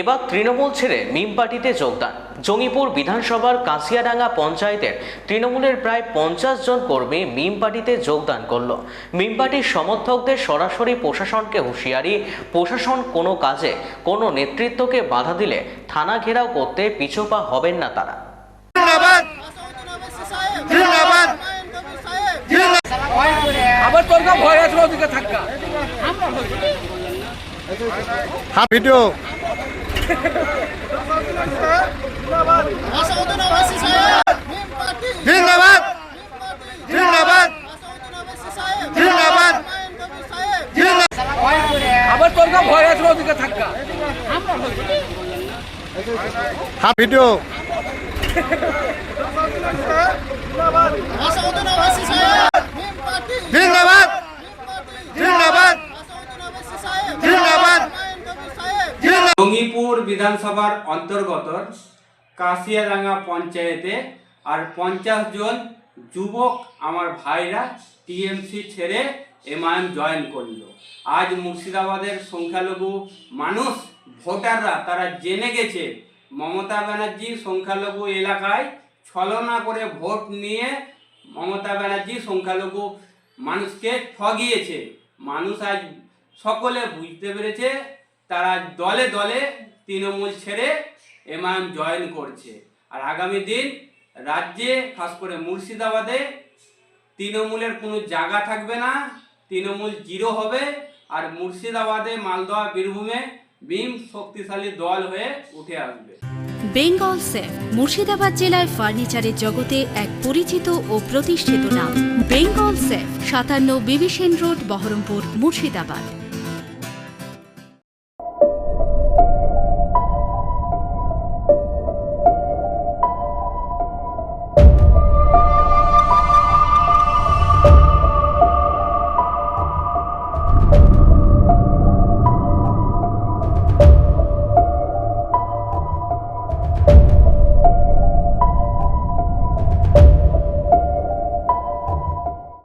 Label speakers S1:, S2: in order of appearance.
S1: এবার তৃণমূল ছেড়ে মিম পার্টিতে যোগদান। জঙ্গিপুর বিধানসভার কাঁসিয়াডাঙ্গা পঞ্চায়েতের তৃণমূলের প্রায় পঞ্চাশ জন কর্মী মিম পার্টিতে যোগদান করল। মিম পার্টির সমর্থকদের সরাসরি প্রশাসনকে হুঁশিয়ারি প্রশাসন কোনো কাজে কোনো নেতৃত্বকে বাধা দিলে থানা ঘেরাও করতে পিছুপা হবেন না তারা।
S2: জিন্দাবাদ! জিন্দাবাদ!
S3: আবার তোর ভয় আছে ওদিকে থাকা
S2: হ্যাঁ ভিডিও। জিন্দাবাদ। জিন্দাবাদ। জিন্দাবাদ।
S3: আবার তোর ভয় আছে ওদিকে থাকা
S2: হ্যাঁ ভিডিও জিন্দাবাদ জিন্দাবাদ জিন্দাবাদ
S4: জঙ্গিপুর বিধানসভার অন্তর্গত কাশিয়াডাঙ্গা পঞ্চায়েতে আর পঞ্চাশ জন যুবক আমার ভাইরা টিএমসি ছেড়ে এমআইএম জয়েন করল। আজ মুর্শিদাবাদের সংখ্যালঘু মানুষ, ভোটাররা তারা জেনে গেছে মমতা ব্যানার্জি সংখ্যালঘু এলাকায় ছলনা করে ভোট নিয়ে মমতা ব্যানার্জি সংখ্যালঘু মানুষকে ঠগিয়েছে। মানুষ আজ সকলে বুঝতে পেরেছে, তারা দলে দলে তৃণমূল ছেড়ে এমআইএম জয়েন করছে। আর আগামী দিন রাজ্যে, খাস করে মুর্শিদাবাদে, তৃণমূলের কোনো জায়গা থাকবে না, তৃণমূল জিরো হবে, আর মুর্শিদাবাদে মালদহ বীরভূমে ভীম শক্তিশালী দল হয়ে উঠে আসবে।
S5: বেঙ্গল সেফ মুর্শিদাবাদ জেলায় ফার্নিচারের জগতে এক পরিচিত ও প্রতিষ্ঠিত নাম। বেঙ্গল সেফ সাতান্ন বিবিসেন রোড, বহরমপুর, মুর্শিদাবাদ।